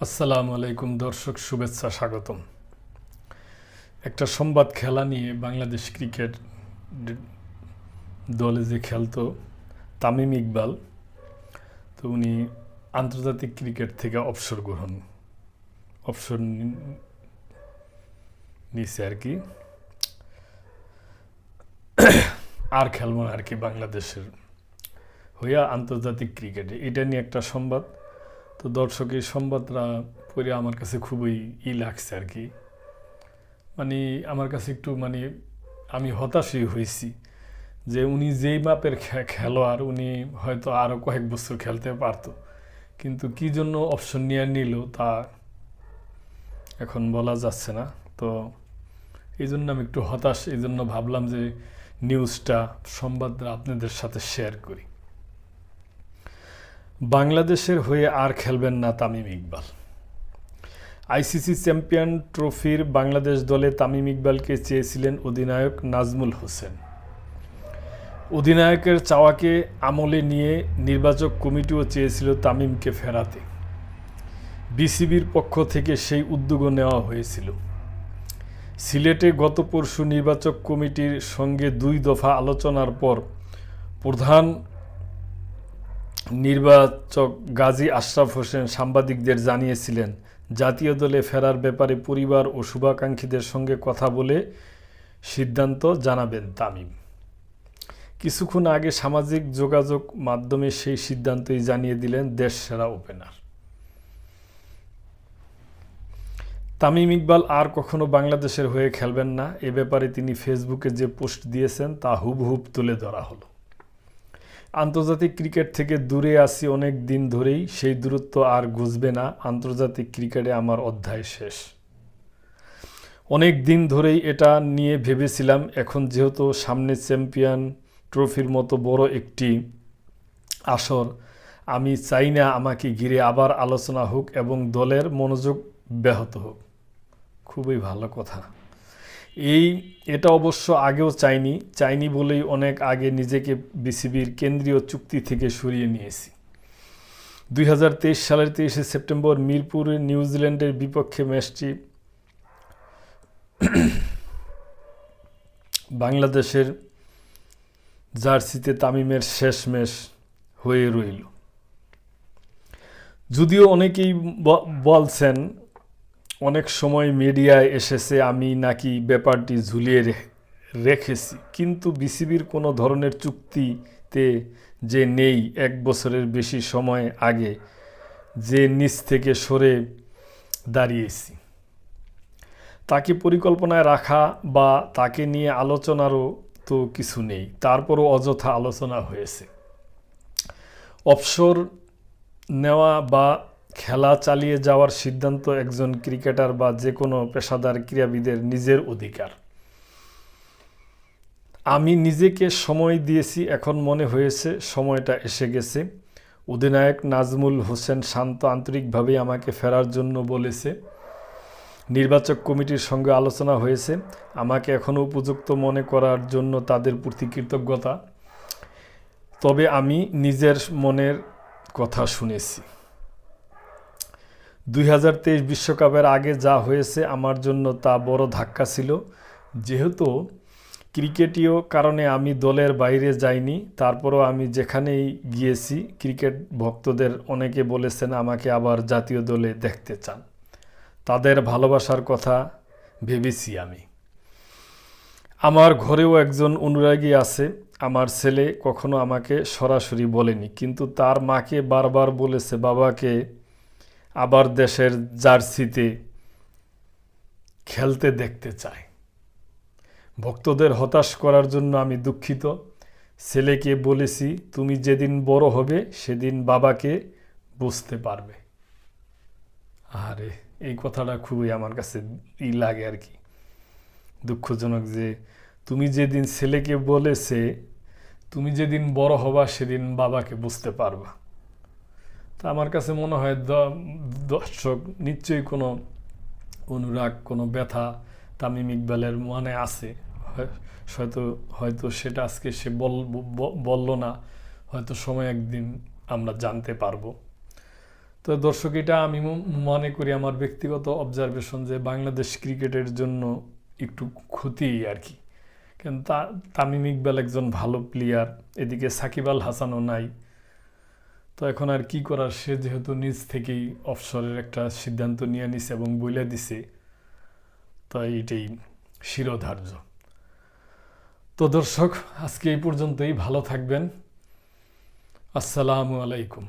আসসালামু আলাইকুম দর্শক, শুভেচ্ছা, স্বাগতম। একটা সংবাদ খেলা নিয়ে বাংলাদেশ ক্রিকেট দলে যে খেলতো তামিম ইকবাল, তো উনি আন্তর্জাতিক ক্রিকেট থেকে অবসর গ্রহণ, অবসর নি- নিছে আর কি। আর খেলব না আর কি বাংলাদেশের হইয়া আন্তর্জাতিক ক্রিকেটে। এটা নিয়ে একটা সংবাদ। তো দর্শক এই সংবাদটা পড়ে আমার কাছে খুবই ই লাগছে আর কি। মানে আমার কাছে একটু মানে আমি হতাশই হয়েছি যে উনি যেই মাপের খেলোয়াড় উনি হয়তো আরও কয়েক বছর খেলতে পারতো। কিন্তু কি জন্য অপশন নিয়ে নিল তা এখন বলা যাচ্ছে না। তো এই জন্য আমি একটু হতাশ এই জন্য ভাবলাম যে নিউজটা সংবাদটা আপনাদের সাথে শেয়ার করি। বাংলাদেশের হয়ে আর খেলবেন না তামিম ইকবাল। আইসিসি চ্যাম্পিয়ন ট্রফির বাংলাদেশ দলে তামিম ইকবালকে চেয়েছিলেন অধিনায়ক নাজমুল হোসেন। অধিনায়কের চাওয়াকে আমলে নিয়ে নির্বাচক কমিটিও চেয়েছিল তামিমকে ফেরাতে। বিসিবির পক্ষ থেকে সেই উদ্যোগও নেওয়া হয়েছিল। সিলেটে গত পরশু নির্বাচক কমিটির সঙ্গে দুই দফা আলোচনার পর প্রধান নির্বাচক গাজী আশরাফ হোসেন সাংবাদিকদের জানিয়েছিলেন, জাতীয় দলে ফেরার ব্যাপারে পরিবার ও শুভাকাঙ্ক্ষীদের সঙ্গে কথা বলে সিদ্ধান্ত জানাবেন তামিম। কিছুক্ষণ আগে সামাজিক যোগাযোগ মাধ্যমে সেই সিদ্ধান্তই জানিয়ে দিলেন দেশ সেরা ওপেনার। তামিম ইকবাল আর কখনো বাংলাদেশের হয়ে খেলবেন না। এ ব্যাপারে তিনি ফেসবুকে যে পোস্ট দিয়েছেন, তা হুবহুব তুলে ধরা হলো। আন্তর্জাতিক ক্রিকেট থেকে দূরে আছি অনেক দিন ধরেই, সেই দূরত্ব আর ঘুষবে না। আন্তর্জাতিক ক্রিকেটে আমার অধ্যায় শেষ। অনেক দিন ধরেই এটা নিয়ে ভেবেছিলাম, এখন যেহেতু সামনে চ্যাম্পিয়ন ট্রফির মতো বড় একটি আসর, আমি চাই না আমাকে ঘিরে আবার আলোচনা হোক এবং দলের মনোযোগ ব্যাহত হোক। খুবই ভালো কথা। এই, এটা অবশ্য আগেও চাইনি। চাইনি বলেই অনেক আগে নিজেকে বিসিবির কেন্দ্রীয় চুক্তি থেকে সরিয়ে নিয়েছি। দুই হাজার তেইশ সালের তেইশে সেপ্টেম্বর মিরপুরে নিউজিল্যান্ডের বিপক্ষে ম্যাচটি বাংলাদেশের জার্সিতে তামিমের শেষ ম্যাচ হয়ে রইল। যদিও অনেকেই বলছেন অনেক সময় মিডিয়ায় এসেছে, আমি নাকি ব্যাপারটি ঝুলিয়ে রেখেছি। কিন্তু বিসিবির কোনো ধরনের চুক্তিতে যে নেই এক বছরের বেশি সময় আগে, যে নিচ থেকে সরে দাঁড়িয়েছি। তাকে পরিকল্পনায় রাখা বা তাকে নিয়ে আলোচনারও তো কিছু নেই, তারপরও অযথা আলোচনা হয়েছে। অবসর নেওয়া বা খেলা চালিয়ে যাওয়ার সিদ্ধান্ত একজন ক্রিকেটার বা যে কোনো পেশাদার ক্রীড়াবিদের নিজের অধিকার। আমি নিজেকে সময় দিয়েছি, এখন মনে হয়েছে সময়টা এসে গেছে। অধিনায়ক নাজমুল হোসেন শান্ত আন্তরিকভাবে আমাকে ফেরার জন্য বলেছে, নির্বাচক কমিটির সঙ্গে আলোচনা হয়েছে, আমাকে এখনও উপযুক্ত মনে করার জন্য তাদের প্রতি কৃতজ্ঞতা। তবে আমি নিজের মনের কথা শুনেছি। দুই বিশ্বকাপের আগে যা হয়েছে আমার জন্য তা বড় ধাক্কা ছিল। যেহেতু ক্রিকেটীয় কারণে আমি দলের বাইরে যাইনি, তারপরও আমি যেখানেই গিয়েছি, ক্রিকেট ভক্তদের অনেকে বলেছেন আমাকে আবার জাতীয় দলে দেখতে চান। তাদের ভালোবাসার কথা ভেবেছি আমি। আমার ঘরেও একজন অনুরাগী আছে, আমার ছেলে কখনো আমাকে সরাসরি বলেনি, কিন্তু তার মাকে বারবার বলেছে, বাবাকে আবার দেশের জার্সিতে খেলতে দেখতে চায়। ভক্তদের হতাশ করার জন্য আমি দুঃখিত। ছেলেকে বলেছি, তুমি যেদিন বড় হবে, সেদিন বাবাকে বুঝতে পারবে। আরে, এই কথাটা খুবই আমার কাছে ই লাগে আর কি। দুঃখজনক যে তুমি যেদিন ছেলেকে বলেছে, তুমি যেদিন বড় হবা, সেদিন বাবাকে বুঝতে পারবা। তা আমার কাছে মনে হয় দর্শক নিশ্চয়ই কোনো অনুরাগ, কোনো ব্যথা তামিম ইকবালের মনে আছে। হয়- হয়তো হয়তো সেটা আজকে সে বল বলল না, হয়তো সময় একদিন আমরা জানতে পারব। তো দর্শক, এটা আমি মনে করি আমার ব্যক্তিগত অবজারভেশন যে বাংলাদেশ ক্রিকেটের জন্য একটু ক্ষতি আর কি। কিন্তু তামিম ইকবাল একজন ভালো প্লেয়ার এদিকে সাকিব আল হাসানও নাই। তো এখন আর কি করার? সে যেহেতু নিজ থেকেই অফসরের একটা সিদ্ধান্ত নিয়ে নিছে এবং বলে দিছে তাই এটাই শিরোধার্য। তো দর্শক, আজকে এই পর্যন্তই। ভালো থাকবেন। আসসালামু আলাইকুম।